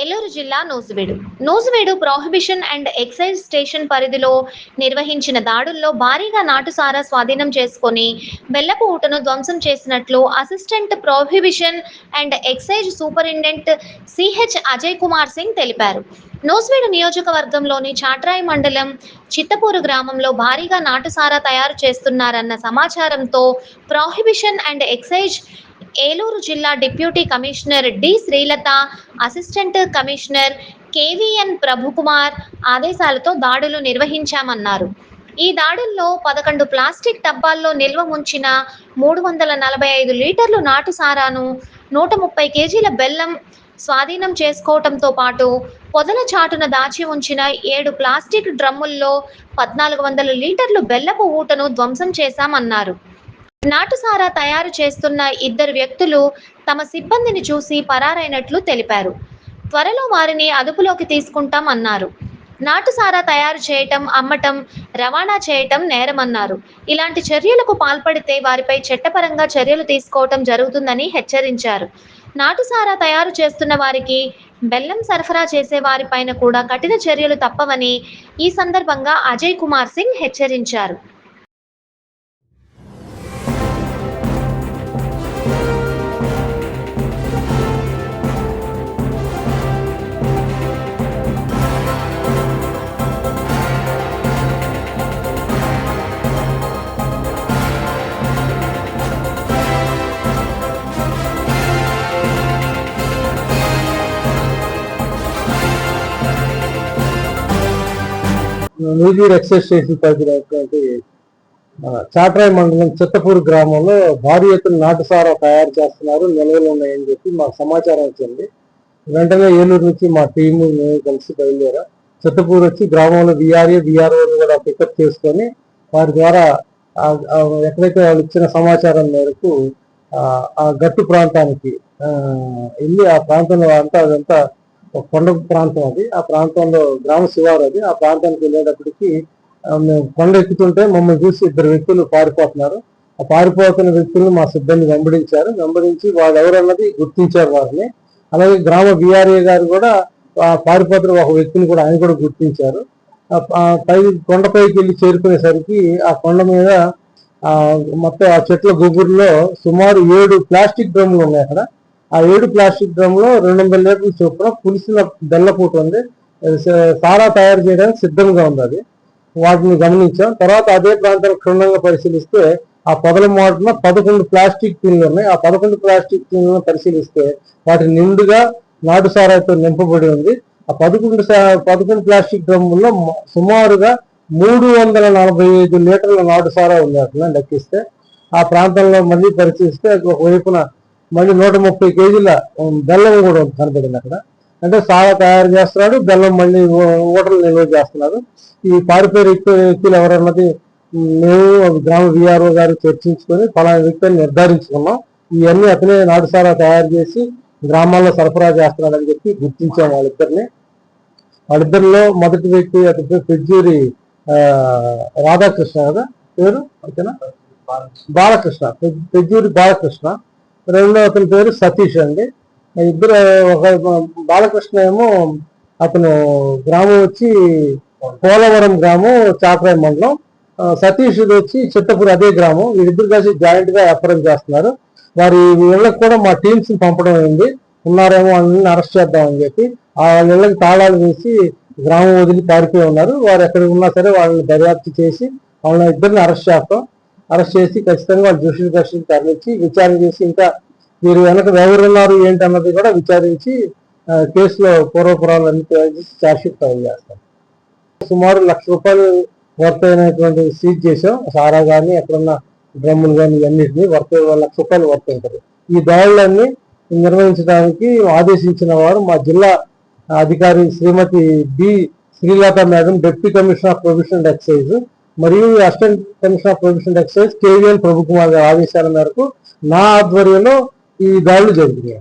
ఏలూరు జిల్లా Nuzvid. Nuzvid prohibition and excise station పరిధిలో నిర్వహించిన దాడుల్లో భారీగా నాటుసారా స్వాధీనం చేసుకొని బెల్లపు ఊటను ధ్వంసం చేసినట్లు assistant prohibition and excise superintendent CH Ajay Kumar Singh తెలిపారు. నూజివీడు నియోజకవర్గంలోని చాట్రాయి మండలం చిత్తపూరు గ్రామంలో భారీగా నాటుసారా తయారు చేస్తున్నారన్న సమాచారంతో ప్రొహిబిషన్ అండ్ ఎక్సైజ్ ఏలూరు జిల్లా deputy commissioner D Srilatha assistant commissioner KVN Prabhukumar ఆదేశాలతో దాడులు నిర్వహించామన్నారు. ఈ దాడుల్లో పదకొండు ప్లాస్టిక్ డబ్బాల్లో నిల్వ ఉంచిన మూడు వందల నలభై ఐదు లీటర్లు నాటు సారాను నూట ముప్పై కేజీల బెల్లం స్వాధీనం చేసుకోవటంతో పాటు పొదల చాటున దాచి ఉంచిన ఏడు ప్లాస్టిక్ డ్రమ్ముల్లో పద్నాలుగు వందల లీటర్లు బెల్లపు ఊటను ధ్వంసం చేశామన్నారు. నాటుసారా తయారు చేస్తున్న ఇద్దరు వ్యక్తులు తమ సిబ్బందిని చూసి పరారైనట్లు తెలిపారు. త్వరలో వారిని అదుపులోకి తీసుకుంటాం అన్నారు. నాటుసారా తయారు చేయటం అమ్మటం రవాణా చేయటం నేరమన్నారు. ఇలాంటి చర్యలకు పాల్పడితే వారిపై చట్టపరంగా చర్యలు తీసుకోవటం జరుగుతుందని హెచ్చరించారు. నాటుసారా తయారు చేస్తున్న వారికి బెల్లం సరఫరా చేసే వారిపైన కూడా కఠిన చర్యలు తప్పవని ఈ సందర్భంగా అజయ్ కుమార్ సింగ్ హెచ్చరించారు. నీటి ఎక్సైజ్ స్టేషన్ పరిధినటువంటి చాట్రాయి మండలం చిత్తపూర్ గ్రామంలో భారీ ఎత్తున నాటుసారా తయారు చేస్తున్నారు నిల్వలు ఉన్నాయని చెప్పి మాకు సమాచారం వచ్చింది. వెంటనే ఏలూరు నుంచి మా టీము మేము కలిసి బయలుదేరా. చిత్తపూర్ వచ్చి గ్రామంలో విఆర్ఏ విఆర్ఓ కూడా పికప్ చేసుకొని వారి ద్వారా ఎక్కడైతే వాళ్ళు ఇచ్చిన సమాచారం మేరకు ఆ, గట్టు ప్రాంతానికి వెళ్ళి ఆ ప్రాంతంలో అంతా అదంతా ఒక కొండ ప్రాంతం అది. ఆ ప్రాంతంలో గ్రామ శివారు అది. ఆ ప్రాంతానికి వెళ్ళేటప్పటికి మేము కొండ ఎక్కుతుంటే మమ్మల్ని చూసి ఇద్దరు వ్యక్తులు పారిపోతున్నారు. ఆ పారిపోతున్న వ్యక్తులను మా సిబ్బంది వెంబడించారు. వెంబడించి వాళ్ళు ఎవరన్నది గుర్తించారు వారిని అలాగే గ్రామ బీఆర్ఏ గారు కూడా ఆ పారిపోతున్న ఒక వ్యక్తిని కూడా ఆయన కూడా గుర్తించారు. ఆ- పై కొండపైకి వెళ్ళి చేరుకునేసరికి ఆ కొండ మీద మొత్తం ఆ చెట్ల గుబురులో సుమారు ఏడు ప్లాస్టిక్ డ్రమ్ములు ఉన్నాయి అక్కడ. ఆ ఏడు ప్లాస్టిక్ డ్రమ్లో రెండు వందల లీటర్ల చొప్పున పులిసిన బెల్లపూట ఉంది. సారా తయారు చేయడానికి సిద్ధంగా ఉంది అది. వాటిని గమనించాం. తర్వాత అదే ప్రాంతాన్ని క్షుణ్ణంగా పరిశీలిస్తే ఆ పొదల మోడన పదకొండు ప్లాస్టిక్ పిన్లు ఉన్నాయి. ఆ పదకొండు ప్లాస్టిక్ పిన్లను పరిశీలిస్తే వాటి నిండుగా నాటు సారాతో నింపబడి ఉంది. ఆ పదకొండు పదకొండు ప్లాస్టిక్ డ్రమ్ముల్లో సుమారుగా మూడు వందల నలభై ఐదు లీటర్ల నాటు సారా ఉంది అట్లా లెక్కిస్తే. ఆ ప్రాంతంలో మళ్ళీ పరిశీలిస్తే ఒకవైపున మళ్ళీ నూట ముప్పై కేజీల బెల్లం కూడా కనపడింది అక్కడ. అంటే సారా తయారు చేస్తున్నాడు బెల్లం మళ్ళీ ఓటర్లు నిల్వ చేస్తున్నారు ఈ పారిపోయే వ్యక్తులు ఎవరన్నది మేము గ్రామ విఆర్ఓ గారు చర్చించుకొని ఫలానా వ్యక్తిని నిర్ధారించుకున్నాం. ఇవన్నీ అతనే నాటుసారా తయారు చేసి గ్రామాల్లో సరఫరా చేస్తున్నాడని చెప్పి గుర్తించాం వాళ్ళిద్దరిని. వాళ్ళిద్దరిలో మొదటి వ్యక్తి అతని పెద్దూరి పెజ్జూరి రాధాకృష్ణ కదా పేరు ఓకేనా? బాలకృష్ణ. పె- పెజ్జూరి బాలకృష్ణ. రెండో అతని పేరు సతీష్ అండి. ఇద్దరు ఒక బాలకృష్ణ ఏమో అతను గ్రామం వచ్చి పోలవరం గ్రామం చాకరాయ మండలం. ఆ, సతీష్ వచ్చి చిత్తపూర్ అదే గ్రామం. వీరిద్దరు కలిసి జాయింట్గా వ్యాపారం చేస్తున్నారు. వారి ఇళ్ళకి కూడా మా టీమ్స్ పంపడం అయింది. ఉన్నారేమో వాళ్ళని అరెస్ట్ చేద్దామని చెప్పి ఆ వాళ్ళ ఇళ్ళకి తాళాలు వేసి గ్రామం వదిలి పారిపోయి ఉన్నారు. వారు ఎక్కడ ఉన్నా సరే వాళ్ళని దర్యాప్తు చేసి వాళ్ళని ఇద్దరిని అరెస్ట్ చేస్తాం. అరెస్ట్ చేసి ఖచ్చితంగా వాళ్ళు దృష్టి దర్శనం తరలించి విచారణ చేసి ఇంకా మీరు వెనక ఎవరున్నారు ఏంటి అన్నది కూడా విచారించి కేసులో పూర్వపురాలు అన్ని చార్జ్షీట్ ఛార్జ్షీట్ ఫైల్ చేస్తాం. సుమారు లక్ష రూపాయలు వర్త్ అయినటువంటి సీజ్ చేసాం సారా కానీ ఎక్కడున్న డ్రమ్ములు కానీ ఇవన్నింటినీ వర్త్ లక్ష రూపాయలు వర్త్ అవుతారు ఈ దాడులన్నీ నిర్వహించడానికి ఆదేశించిన వారు మా జిల్లా అధికారి Srimati B Srilatha madam deputy commissioner of provision excise మరియు assistant commissioner of professional excise KVN Prabhukumar గారి ఆదేశాల మేరకు నా ఆధ్వర్యంలో ఈ దాడులు జరుగుతున్నాయి.